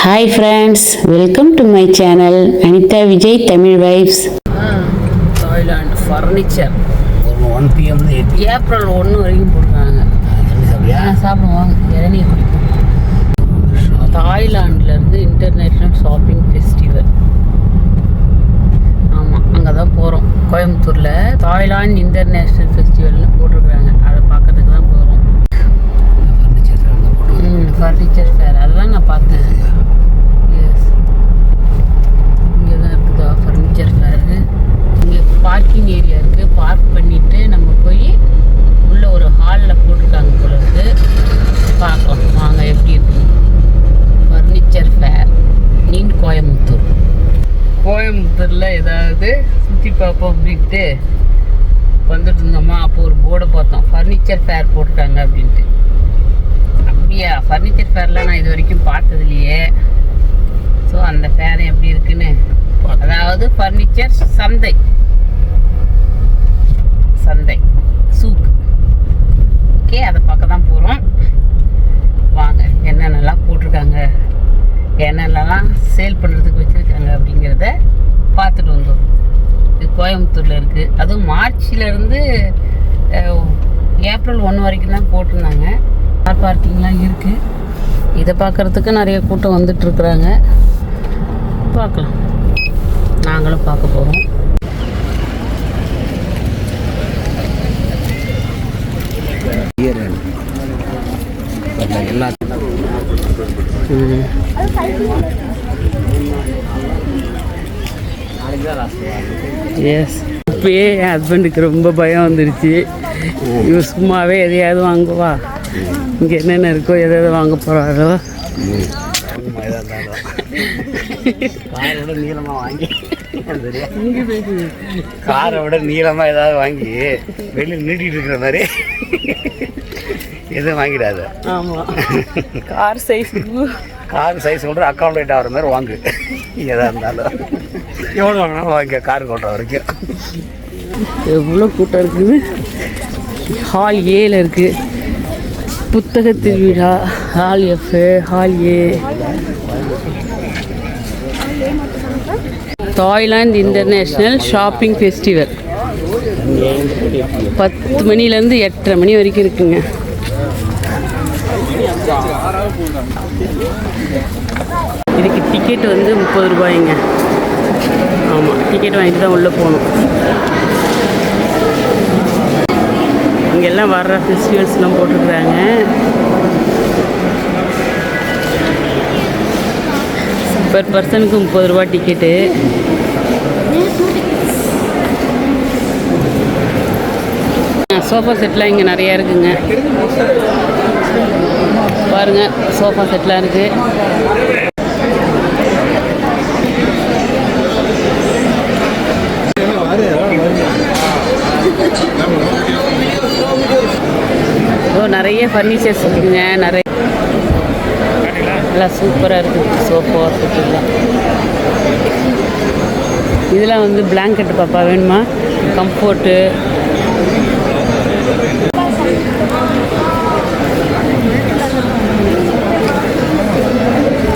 Hi friends welcome to my channel Anitha Vijay Tamil vibes Thailand furniture ஒரு one PM April ஒன்று வரைக்கும் போடுறாங்க. சாப்பிடுவாங்க இளநீர் குடிப்போம். தாய்லாண்ட்லேருந்து இன்டர்நேஷ்னல் ஷாப்பிங் ஃபெஸ்டிவல் ஆமாம் அங்கே தான் போகிறோம் கோயம்புத்தூரில் தாய்லாந்து இன்டர்நேஷ்னல் ஃபெஸ்டிவல்னு போட்டிருக்காங்க அதை பார்க்கறதுக்கு தான் போகிறோம் ம் ஃபர்னிச்சர் ஃபேர் அதெல்லாம் நான் பார்த்தேன். எஸ் இங்கே தான் இருக்குதா ஃபர்னிச்சர் ஃபேரு இங்கே பார்க்கிங் ஏரியா இருக்குது பார்க் பண்ணிவிட்டு நம்ம போய் உள்ள ஒரு ஹாலில் போட்டிருக்காங்க போல இருக்கு. பார்க்கலாம். வாங்க எப்படி இருக்கு? ஃபர்னிச்சர் ஃபேர் நீண்டு கோயம்புத்தூர். கோயம்புத்தூரில் ஏதாவது சுற்றி பார்ப்போம் அப்படின்ட்டு வந்துட்டு இருந்தோமா? அப்போ ஒரு போர்டை பார்த்தோம். ஃபர்னிச்சர் ஃபேர் போட்டிருக்காங்க அப்படின்ட்டு. அப்படியா? ஃபர்னிச்சர் ஃபேர்லாம் நான் இது வரைக்கும் பார்த்தது இல்லையே ஸோ அந்த ஃபேர் எப்படி இருக்குன்னு? அதாவது ஃபர்னிச்சர் சந்தை. சந்தை. சூக். ஓகே அதை பார்க்க தான் போகிறோம் வாங்க என்னென்னலாம் போட்டிருக்காங்க? என்னென்னலாம் சேல் பண்ணுறதுக்கு வச்சுருக்காங்க அப்படிங்கிறத பார்த்துட்டு வந்தோம். இது கோயம்புத்தூரில் இருக்குது அதுவும் மார்ச்லேருந்து ஏப்ரல் ஒன்று வரைக்கும் தான் போட்டிருந்தாங்க. கார் பார்க்கிங்லாம் இருக்குது இதை பார்க்குறதுக்கு நிறைய கூட்டம் வந்துட்டுருக்குறாங்க பார்க்கலாம். நாங்களும் பார்க்க போகிறோம் எல்லா எஸ் இப்பயே என் ஹஸ்பண்டுக்கு ரொம்ப பயம் வந்துருச்சு. இவன் சும்மாவே எதையாவது வாங்குவா. இங்கே என்னென்ன இருக்கோ எதை எதை வாங்க போகிறாரோ காரை விட நீளமாக வாங்கி காரை விட நீளமாக ஏதாவது வாங்கி வெளியில் நீட்டிட்டு இருக்கிற மாதிரி. எதுவும் வாங்கிடாத. ஆமாம் கார் சைஸ் கார் சைஸ் கொண்டு அக்காமடேட் ஆகிற மாதிரி வாங்கு. எதாக இருந்தாலும். எவ்வளோ வாங்கினாலும் வாங்க கார் கொண்ட வரைக்கும். எவ்வளோ கூட்டம் இருக்குது? ஹால் ஏல இருக்குது புத்தக திருவிழா hall F hall A Thailand international shopping festival பத்து மணிலேருந்து எட்டரை மணி வரைக்கும் இருக்குங்க. இதுக்கு டிக்கெட் வந்து முப்பது ரூபாய்ங்க. ஆமாம் டிக்கெட் வாங்கிட்டு தான் உள்ளே போகணும். இங்கெல்லாம் வர்ற ஃபெஸ்டிவல்ஸ்லாம் போட்டுருக்குறாங்க. பர் பர்சனுக்கு முப்பது ரூபா டிக்கெட்டு சோஃபா செட்லாம் இங்கே நிறையா இருக்குங்க. பாருங்க சோஃபா செட்லாம் இருக்குது நிறைய ஃபர்னிச்சர்ஸ் இருக்குங்க நிறைய. நல்லா சூப்பராக இருக்குது சோஃபா செட்டுலாம் இதெல்லாம் வந்து பிளாங்கெட் பாப்பா வேணுமா? கம்ஃபோர்ட்டு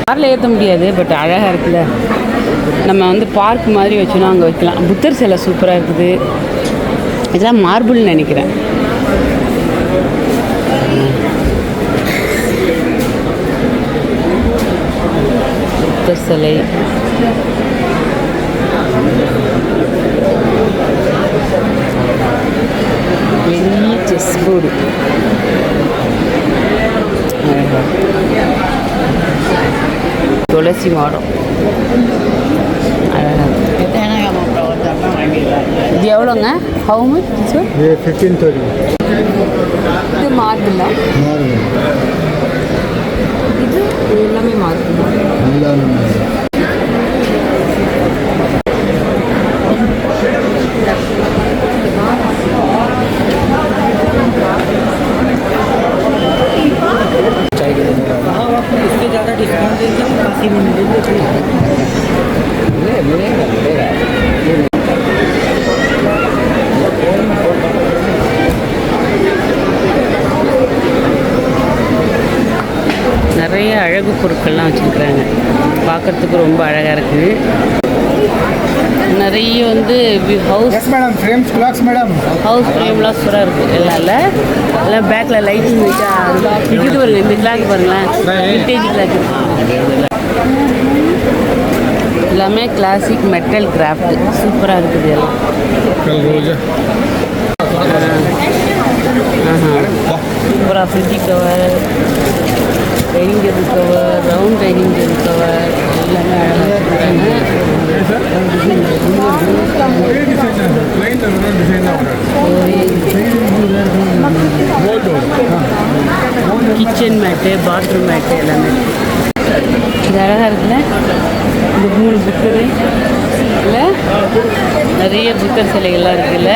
காரில் ஏற்ற முடியாது பட் அழகாக இருக்குல்ல. நம்ம வந்து பார்க் மாதிரி வச்சோன்னா அங்கே வைக்கலாம். புத்தர் சிலை சூப்பராக இருக்குது. இதெல்லாம் மார்பிள்னு நினைக்கிறேன். புத்தர் சிலை பெரிய செஸ் போர்டு துளசி மாடம். இது எவ்வளோங்க ஹவு மச் சார் ये மார்பிளா மார்பிளா பொருட்கள்லாம் வச்சுருக்குறாங்க. பார்க்கறதுக்கு ரொம்ப அழகாக இருக்குது. நிறைய வந்து house madam frames clocks madam house ஃப்ரேம்லாம் சூப்பராக இருக்குது எல்லாம் இல்லை எல்லாம் பேக்கில் லைட்டிங் வச்சா இது பாருங்க இந்த கிளாக் பாருங்களேன். விண்டேஜ் கிளாக் எல்லாமே கிளாசிக் மெட்டல் கிராஃப்ட் சூப்பராக இருக்குது எல்லாம். சூப்பராக fridge cover dining table cover round dining table cover எல்லாமே அழகாக கிச்சன் மேட்டு பாத்ரூம் மேட்டு எல்லாமே. இது அழகாக இருக்குல்ல? இந்த மூணு புக்கரு இல்லை நிறைய புத்தர் சிலைகள்லாம் இருக்குல்ல?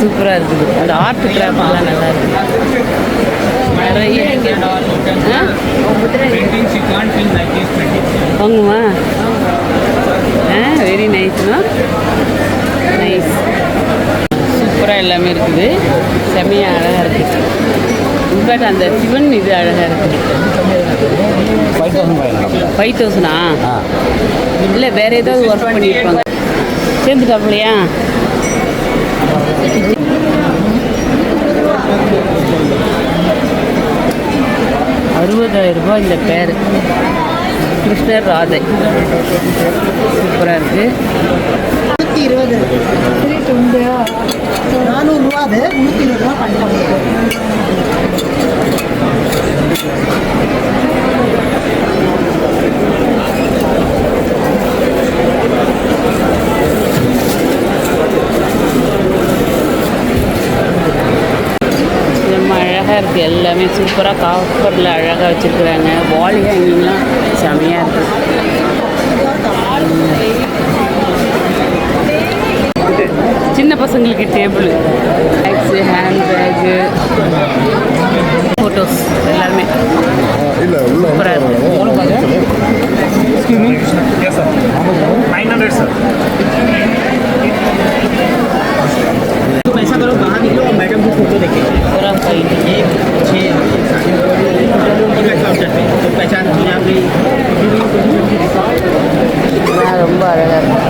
சூப்பராக இருக்குது. அந்த ஆர்ட் கிராஃப்ட்லாம் நல்லா இருக்குது நிறைய ஆ? வாங்குமா ஆ வெரி நைஸ்மா நைஸ் சூப்பராக எல்லாமே இருக்குது. செம்மையாக அழகாக இருக்குது இன்ஃபேக்ட் அந்த சிவன் இது அழகாக இருக்குது ஃபைவ் தௌசண்ட் இல்லை வேற ஏதாவது ஒர்க் பண்ணியிருப்பாங்க சேர்ந்துட்டாப்லையா அறுபதாயிரம் ரூபாய் இந்த பேர் கிருஷ்ணர் ராதை சூப்பராக இருக்குது முந்நூற்றி இருபது. நானூறுரூவா அது முந்நூற்றி இருபது ரூபா பண்ணுவாங்க ரொம்ப அழகாக இருக்குது எல்லாமே சூப்பராக காப்பரில் அழகாக வச்சுருக்குறாங்க. வால் ஹேங்கிங்லாம் செமையாக இருக்குது சின்ன பசங்களுக்கு table bags hand bag photos எல்லாமே. சூப்பராக இருக்குது तुम ரொம்ப அழகாக இருக்கும்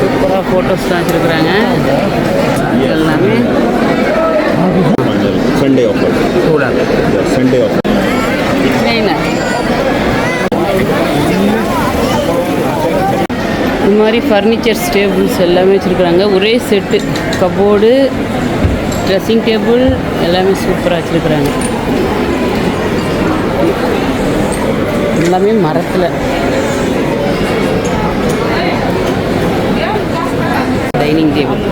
சூப்பராக ஃபோட்டோஸ்லாம் வச்சுருக்குறாங்க எல்லாமே சண்டே இது மாதிரி ஃபர்னிச்சர்ஸ் டேபிள்ஸ் எல்லாமே வச்சுருக்குறாங்க. ஒரே செட்டு கபோர்டு ட்ரெஸ்ஸிங் டேபிள் எல்லாமே சூப்பராக வச்சுருக்குறாங்க. எல்லாமே மரத்தில். Dining table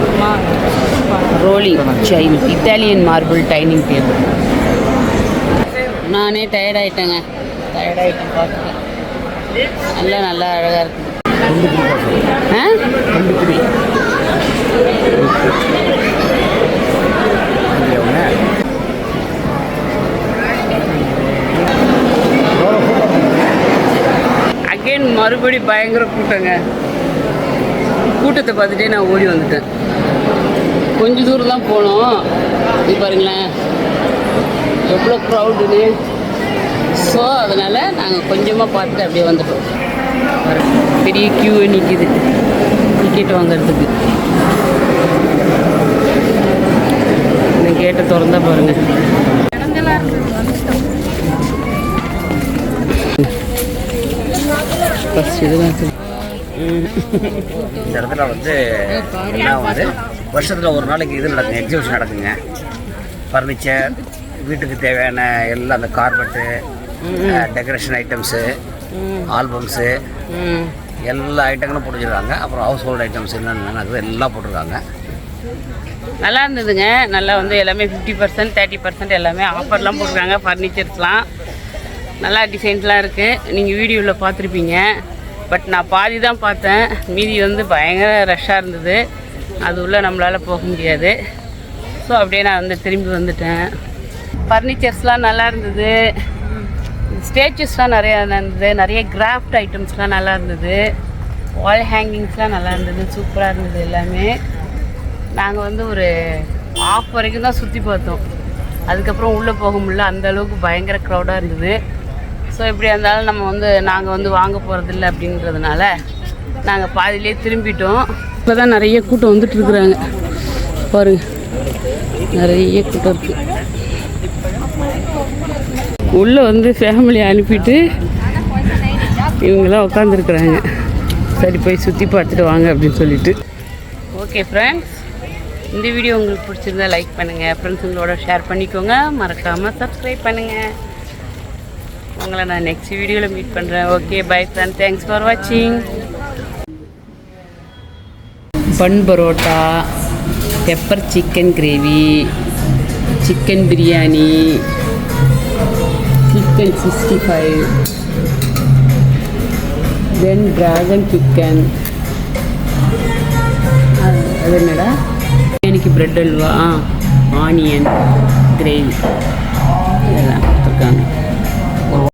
rolling sign Italian marble dining table நானே டயர்ட் ஆயிட்டேங்க. டயர்ட் ஆயிட்டேன் பார்த்துட்டு நல்லா நல்லா அழகாக இருக்கு. ஆ? ட்ரெயின் மறுபடி பயங்கர கூட்டங்க? கூட்டத்தை பார்த்துட்டே நான் ஓடி வந்துட்டேன். கொஞ்ச தூரம் தான் போனோம். இது பாருங்களேன். எவ்வளோ க்ரௌடுன்னு ஸோ அதனால் நாங்கள் கொஞ்சமாக பார்த்துட்டு அப்படியே வந்துட்டோம். பெரிய க்யூ நிற்கிது டிக்கெட் வாங்குறதுக்கு. இந்த கேட்டை திறந்தா பாருங்க. ஃபஸ்ட் இதுதான். இந்த இடத்துல வந்து வந்து வருஷத்தில் ஒரு நாளைக்கு இது நடக்குங்க எக்ஸிபிஷன் நடக்குங்க. ஃபர்னிச்சர் வீட்டுக்கு தேவையான எல்லாம் அந்த கார்பெட்டு டெக்கரேஷன் ஐட்டம்ஸு ஆல்பம்ஸு எல்லா ஐட்டங்களும் போட்டுருக்காங்க அப்புறம் ஹவுஸ் ஹோல்ட் ஐட்டம்ஸ் என்னென்ன நடக்குது எல்லாம் போட்டிருக்காங்க. நல்லா இருந்ததுங்க. நல்லா வந்து எல்லாமே ஃபிஃப்டி பர்சன்ட் தேர்ட்டி பர்சன்ட் எல்லாமே ஆஃபர்லாம் போட்டிருக்காங்க. ஃபர்னிச்சர்ஸ்லாம் நல்லா டிசைன்ஸ்லாம் இருக்குது நீங்கள் வீடியோவில் பார்த்துருப்பீங்க. பட் நான் பாதி தான் பார்த்தேன். மீதி வந்து பயங்கர ரஷ்ஷாக இருந்தது. அது உள்ளே நம்மளால் போக முடியாது. ஸோ அப்படியே நான் வந்து திரும்பி வந்துட்டேன். ஃபர்னிச்சர்ஸ்லாம் நல்லா இருந்தது. ஸ்டேச்சஸ்லாம் நிறையா இருந்தது. நிறைய கிராஃப்ட் ஐட்டம்ஸ்லாம் நல்லா இருந்தது. வால் ஹேங்கிங்ஸ்லாம் நல்லா இருந்தது. சூப்பராக இருந்தது எல்லாமே. நாங்கள் வந்து ஒரு ஆஃப் வரைக்கும் தான் சுற்றி பார்த்தோம். அதுக்கப்புறம் உள்ளே போக முடியல. அந்த அளவுக்கு பயங்கர க்ரௌடாக இருந்தது. ஸோ எப்படி இருந்தாலும் நம்ம வந்து நாங்கள் வந்து வாங்க போகிறதில்ல அப்படின்றதுனால நாங்கள் பாதியிலே திரும்பிட்டோம். இப்போ தான் நிறைய கூட்டம் வந்துட்டு இருக்கிறாங்க. பாருங்க. நிறைய கூட்டம் இருக்குது உள்ளே வந்து ஃபேமிலியை அனுப்பிட்டு இவங்களாம் உட்காந்துருக்குறாங்க சரி போய் சுற்றி பார்த்துட்டு வாங்க அப்படின்னு சொல்லிட்டு. ஓகே ஃப்ரெண்ட்ஸ் இந்த வீடியோ உங்களுக்கு பிடிச்சிருந்தா லைக் பண்ணுங்கள் ஃப்ரெண்ட்ஸுங்களோட ஷேர் பண்ணிக்கோங்க. மறக்காமல் சப்ஸ்கிரைப் பண்ணுங்கள் உங்களை நான் நெக்ஸ்ட் வீடியோவில் மீட் பண்ணுறேன் okay bye friend thanks for வாட்சிங் bun parotta pepper chicken gravy chicken biryani chicken sixty five then dragon chicken அது என்னடா? பிரியாணிக்கு பிரெட் அல்வா? ஆனியன் கிரேவி இதெல்லாம் கொடுத்துருக்காங்க.